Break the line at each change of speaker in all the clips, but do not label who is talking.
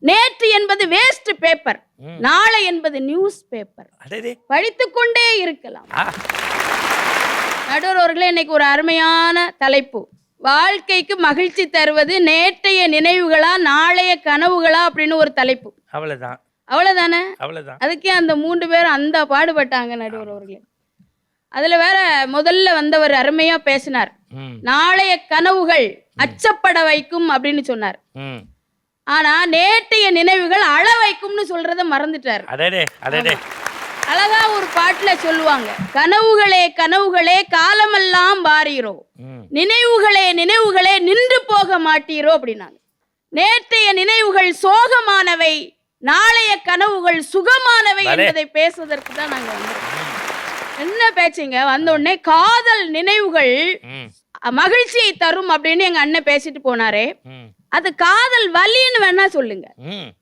நேற்று என்பது waste paper. நாளை என்பது நியூஸ் பேப்பர் படித்துக்கொண்டே இருக்கலாம்.
ஆ.
நடுவர்களே இன்னைக்கு ஒரு அருமையான தலைப்பு. வாழ்க்கைக்கு மகிழ்ச்சி தருவது நேற்றைய நினைவுகளா நாளைய கனவுகளா அப்படின்னு ஒரு தலைப்பு.
அவ்வளோதான்
அவ்வளவுதானே?
அவ்வளோதான்
அதுக்கே அந்த மூன்று பேரும் அந்த பாடுபட்டாங்க நடுவர் அவர்களே. அதுல வேற முதல்ல வந்தவர் அருமையா பேசினார். நாளைய கனவுகள் அச்சப்பட வைக்கும் அப்படின்னு சொன்னார். ஆனா நேற்றைய நினைவுகள் அழ வைக்கும்னு சொல்றத மறந்துட்டார்.
அடடே அடடே.
அழகா ஒரு பாட்டுல சொல்லுவாங்க கனவுகளே கனவுகளே காலமெல்லாம் பாரீரோ
ம்.
நினைவுகளே நினைவுகளே நின்று போக மாட்டீரோ அப்படின்னாங்க. நேற்றைய நினைவுகள் சோகமானவை நாளைய கனவுகள் சுகமானவை. என்பதை பேசுவதற்கு தான் நாங்க வந்தோம் என்ன பேச்சுங்க? வந்த உடனே காதல் நினைவுகள் மகிழ்ச்சியை தரும் அப்படின்னு எங்க அண்ணன் பேசிட்டு போனாரே. அது காதல் வலின்னு வேணா சொல்லுங்க.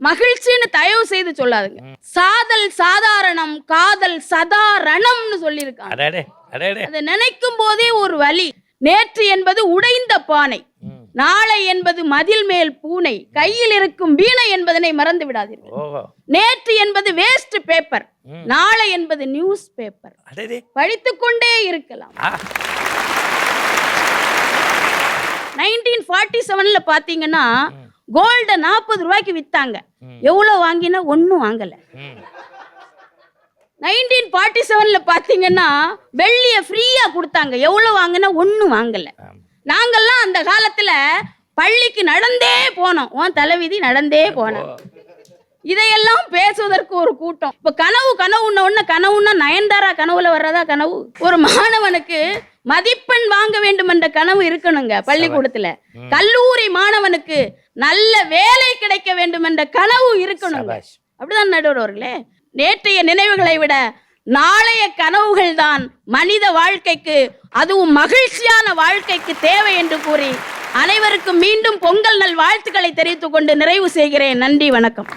மகிழ்ச்சின்னு தயவு செய்து சொல்லாதுங்க. சாதல் சாதாரணம் காதல் சதாரணம்னு சொல்லியிருக்காங்க. அதை நினைக்கும் போதே ஒரு வலி. நேற்று என்பது உடைந்த பானை. நாளை என்பது மதில் மேல் பூனை. கையில் இருக்கும் வீணை என்பதனை மறந்து விடாதீர்கள். நேற்று என்பது வேஸ்ட் பேப்பர். நாளை என்பது நியூஸ் பேப்பர் படித்துக்கொண்டே இருக்கலாம். நைன்டீன் ஃபார்ட்டி செவன்ல பாத்தீங்கன்னா கோல்ட நாற்பது ரூபாய்க்கு வித்தாங்க. எவ்வளவு வாங்கினா ஒன்றும் வாங்கல. நைன்டீன் ஃபார்ட்டி செவன்ல பாத்தீங்கன்னா வெள்ளிய ஃப்ரீயா கொடுத்தாங்க. எவ்வளவு வாங்கினா ஒன்றும் வாங்கல. நாங்கெல்லாம் அந்த காலத்துல பள்ளிக்கு நடந்தே போனோம். உன் தலைவிதி நடந்தே போனோம் இதையெல்லாம் பேசுவதற்கு ஒரு கூட்டம். இப்ப கனவு கனவுன்ன உடனே கனவுன்னா நயன்தாரா கனவுல வர்றதா கனவு? ஒரு மாணவனுக்கு மதிப்பெண் வாங்க வேண்டும் என்ற கனவு இருக்கணுங்க பள்ளிக்கூடத்துல. கல்லூரி மாணவனுக்கு நல்ல வேலை கிடைக்க வேண்டும் என்ற கனவு இருக்கணுங்க. அப்படிதான் நடுவர்களே நேற்றைய நினைவுகளை விட நாளைய கனவுகள் தான் மனித வாழ்க்கைக்கு அதுவும் மகிழ்ச்சியான வாழ்க்கைக்கு தேவை என்று கூறி அனைவருக்கும் மீண்டும் பொங்கல் நல் வாழ்த்துக்களை தெரிவித்துக் கொண்டு நிறைவு செய்கிறேன். நன்றி வணக்கம்.